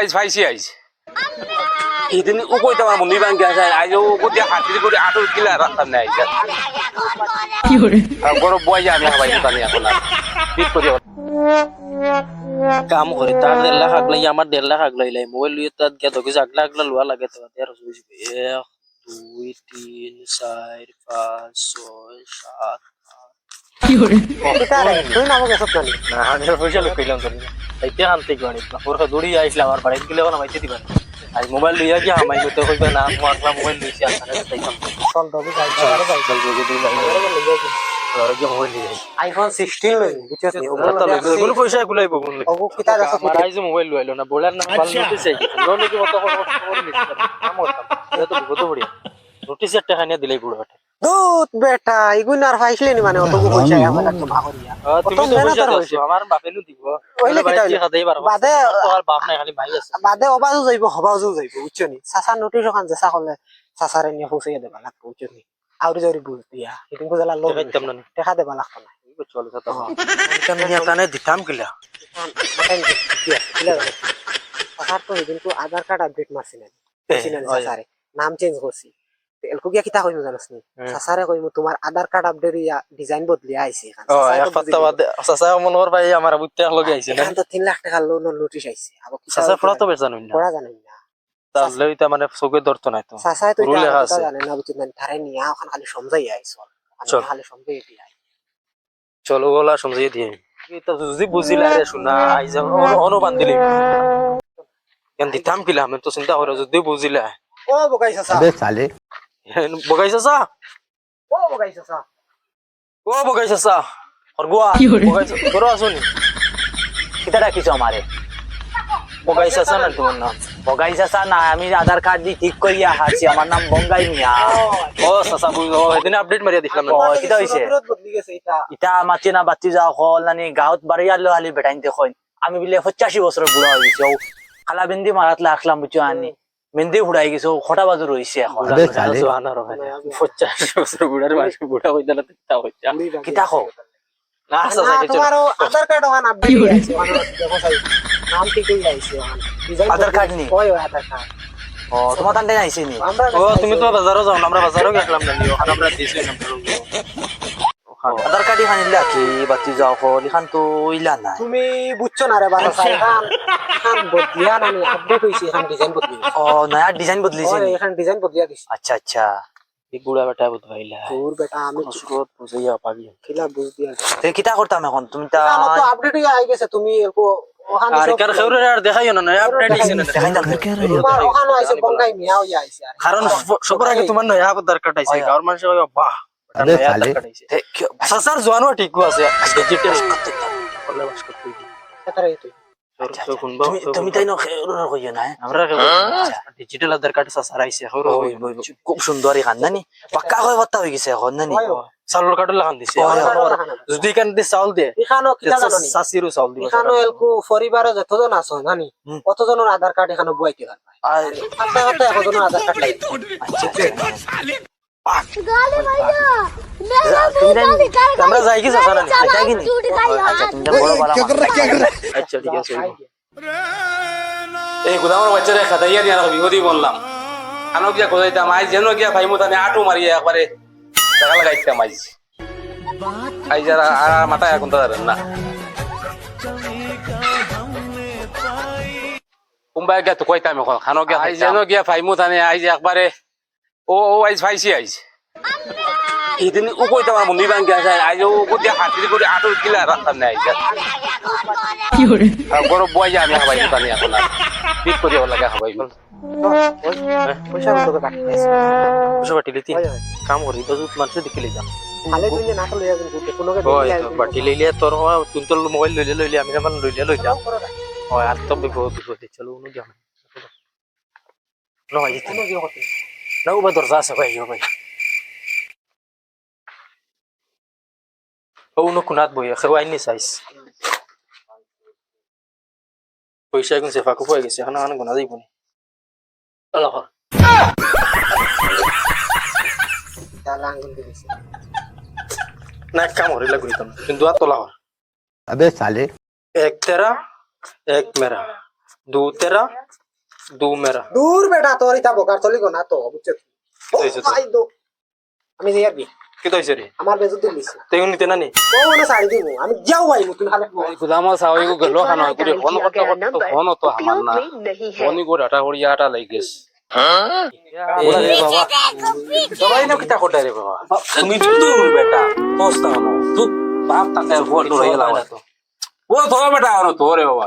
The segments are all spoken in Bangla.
আইজ ফাইছি আইজ। ইদিন ও কইতে আমার মন্দির বাঙ্গি আছে আইজ ও কইতে হাতি করে আটো কিলা রাস্তা নাই বড় বয় আমি হবাই জানি এখন ঠিক করে কাম করি তার দেড় লাখ আগলাই আমার দেড় লাখ আগলাইলাই মোবাইল লুয়ে তাত গিয়া তো কিছু আগলা আগলা লোয়া লাগে তো। তেরো চব্বিশ এক দুই তিন চার পাঁচ ছয় সাত তুই নামো গেছত নানি না আমি পয়সা লোক কইলাম তো। তাইতে আনতে গণি ওর দৌড়ি আইছিলাম আমার বাড়িতে গেলে না মাইতে দিবা আজ মোবাইল লইয়া গিয়া আমাই করতে কইবা না আমার মোবাইল লইছি আনতে তাইতাম চল তবে যাই যাই যাই চল আর গিয়ে মোবাইল লইয়া আইফোন 16 লই বুঝছিস নি কোনো পয়সা গুলাই বগুন ওগো কিতা গেছত আমার আইজ মোবাইল লইলো না বলার না ভালো আই লোন কি মত করে করে কাম এটা তো বহুত বড়িয়া দিলাই বুড়ো হাটে দুধ বেটা ইগুন আর পাইছিলি নি মানে অতগু পয়সা আমার জমা করিয়া তুমি তো পয়সা আমার বাপেলু দিব ওইলে খাতেই পারব বাদে তোমার বাপ নাই খালি ভাই আছে। বাদে অবাজও যাইব হবাজও যাইব বুঝছ নি? চাচা নোটিস ওখান জেসা করলে চাচারে নিয়ে পৌঁছাইয়া দেবা লাগতো বুঝছ নি? আউরি জরি বুঝ দিয়া এদিন বুঝালা লোক দেখাইতাম না। দেখা দেবা লাগতো না। চলে আমি নিয়ে তানে দিতাম কিলা? কি চাচার তো এদিন তো আধার কার্ড আপডেট মারছি না চিনেন নাম চেঞ্জ করছি। এলকো গিয়া কিতা কইমু জানাস নি। চাচারে কইমু তোমার আধার কার্ড আপডেট ইয়া ডিজাইন বদলি আইছে এখান। ও চাচারে এক তো বুঝি সপ্তাহ বাদে মনে ভাই আমার বুঝতে লগে আইছে না? তো তিন লাখ টাকা লোন নোটিশ আইছে আবার পড়া তো বেশ জানুন না? পড়া জানেন না। তাহলে ওইটা মানে চোখে ধরতো নাই তো। তো। জানে না তারে নিয়া ওখান খালি সমজাই আইছো চল। খালি সমজাই দিয়া চলো গলা সমঝিয়ে দিয়ে। এটা যদি বুঝিলা রে শোনা আইজ অনুবান দিলি। কেন দিতাম কিলা আমি তো চিন্তা করে যদি বুঝিলা ও বগাই চাচা। বগাই চাচা ও বগাই চাচা ও বগাই চাচা হরগুয়া বগাই করো আসুনি কিতা ডাকিছো আমারে বগাই চাচা না তোমার নাম? বগাই চাচা না আমি আধার কার্ড দি ঠিক করিয়া হাসি আমার নাম বঙ্গাই মিয়া। ও চাচা বুঝ ও সেদিন আপডেট মারিয়া দিছিলাম না ও, কিতা হইছে? ইটা। মাতি না বাতি যাও হল নানি গাঁৱত বাড়ি আলো হালি বেটাইনতে কইন আমি বিলে পঁচাশি বছর বুড়া হয়ে গেছি। ও খালা বিন্দি মারাত লাগলাম বুঝছ আনি। মেহেন্দি ফুড়াই গেছে খটা বাজু রয়েছে এখন। জোয়ানার হয় পঞ্চাশ বছর বুড়ার মানুষ বুড়া হইতে কিতা কো না আধার কার্ড ওখান নাম ঠিক হই আইছে ওখান ডিজাইন আধার কার্ড নি? ওই ওই আধার কার্ড ও তোমার তান্ডে আইছে নি? আমরা ও তুমি তো বাজারও যাও আমরা বাজারও গেলাম না ওখানে আমরা দিছি না আধার কার্ড এখান ইলা কি? বাতি যাও হল এখান তো ইলা নাই। তুমি বুঝছ না রে বাবা সাই খান খান বদলিয়া না আপডেট হইছে এখান ডিজাইন বদলি ও নয়া ডিজাইন বদলিছে নি? এখান ডিজাইন বদলিয়া দিছে আচ্ছা আচ্ছা। এই বুড়া বেটা বুঝবাইলা তোর বেটা আমি স্রোত বুঝাইয়া পাবি। খিলা বুঝ দিয়া তুমি কিতা করতাম এখন? তুমি তা আমার তো আপডেট হয়ে আই গেছে তুমি ওখান আর কার খেউরে আর দেখাইও না না আপডেট দিছে না। দেখাইতাম তোমার ওখানে আইছে বঙ্গাই মিয়া হইয়া আইছে। কারণ সবার আগে তোমার নয়া আইছে গাঁর মানুষ বাহ। আরে সালে সাসার জোয়ানো ঠিক আছে। ডিজিটাল করলে বাস করতে এটারে তুই তুমি তুমি তাই কইও না আমরা ডিজিটাল আধার কার্ড সাসার আইছে হরো ওই, ওই, ওই, খুব সুন্দর এখান নানি? পাক্কা হয়ে বাত্তা হয়ে গেছে এখন নানি? চাউলৰ কাৰ্ড লাগান দিছে। যদি কান দি চাউল দিয়ে এখানো চাউল দিব এখানো এলকো পরিবারে যতজন আছো জানি। কতজনের আধার কার্ড এখানে বুয়াইতে পারবে? আর হাতে হাতে একজনের আধার কার্ড লাগে তুমি তাই আমরা যাই কি চাচা নানি যাই কি নি? আচ্ছা তুমি তো বড় বড় আচ্ছা ঠিক আছে এই গুদামের বাচ্চারে খাতাইয়া নিয়ে রাখবি ওদি বললাম। খানো গিয়া কোথাইতাম? আইজ যেন গিয়া ভাই মতানে আটো মারিয়া একবারে টাকা লাগাইতাম আর আর মাথায় এখন তো না। কোনবাই গিয়া তো কইতাম এখন খানো গিয়া যেন গিয়া ভাই মতানে আইজ একবারে ও ও আইজ ভাইছি আইজ ইদিন ও কইতাম আমার মন্দির বাঙ্গি আছে আইজ ও কোথায় হাতি করে আটো কিলা রাস্তা নেই আইজ আর বড় বয় যে আমি হবাই এখন আর। ঠিক করে লাগা হবাই। পয়সা কত বাটিলে তিন কাম করি তো মানুষ দেখিলে যাম খালে তুই না কলে যাবেন তুই কোনোকে বাটি লইলে তোর তুই তোর মোবাইল লইলে লইলে আমি আমার লইলে লই যাম হয় আর তো বিপদ বিপদ চলো উনো যাম নহয় কোনো لو بدر زاسة بأي ભાઈ أو نو كنات بويا خوا اني سايس بوي شاكن سيفا كو فاي سي أنا أنا كنا داي بني الله خير. না কামর এলা কইতাম কিন্তু আর তোলা হবে আবে সালে এক তেরা এক মেরা দু তেরা দু মেরা। দূর বেটা তোর ইতা বকার চলি গো না তো বুঝছে ও ভাই দো আমি নিয়ে আসবি? কি তো হইছে আমার বেজুত দিলিস তুই নিতে না নি ও না সারি দিব। আমি যাও ভাই তুমি হালে গুদামা সাওই গো গলো হানা হ্যাঁ। করে ফোন করতে করতে ফোন তো আমার না। ফোনই গো ডাটা হড়িয়া আটা লাগি গেছে। বাবা। সবাই না কিতা কোটা রে বাবা। তুমি দূর বেটা তোস্তা হনো তুই বাপ তাকে ফোন ধরে লাগা তো। বেটা হনো তো বাবা।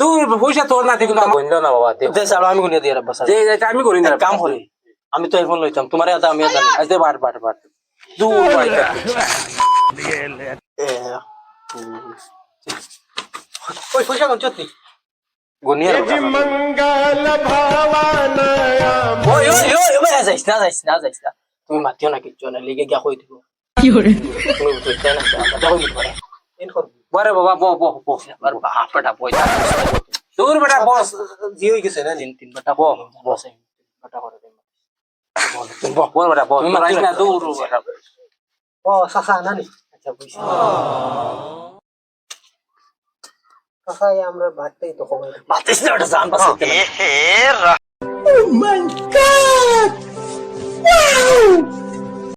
দূর পয়সা তোর না ঠিক না বাবা দে দে সালো আমি গুনিয়ে দিয়ে আমি করি না কাম করি আমি তো এখন লইতাম তোমার আমি জানি আজকে বাট বাট বাট দূর ওই পয়সা কোন চত্তি গুনিয়ে ওই ওই ওই ওই যাইস না যাইস না যাইস না তুমি মাতিও না কিচ্ছু না লিগে গিয়া কই দিব তুমি না দেখো কি করে এন কর বারে বাবা বো বো বো আর বাপটা পয়সা দূর বেটা বস। জি হই গেছে না তিন তিন বাটা বো বসে। বাটা করে দে বো বো বেটা বো তোর আইস না দূর বেটা। ও সাসা না নি আচ্ছা বুঝছি আমরা তো কমাই না ওটা জান পাস Oh my god!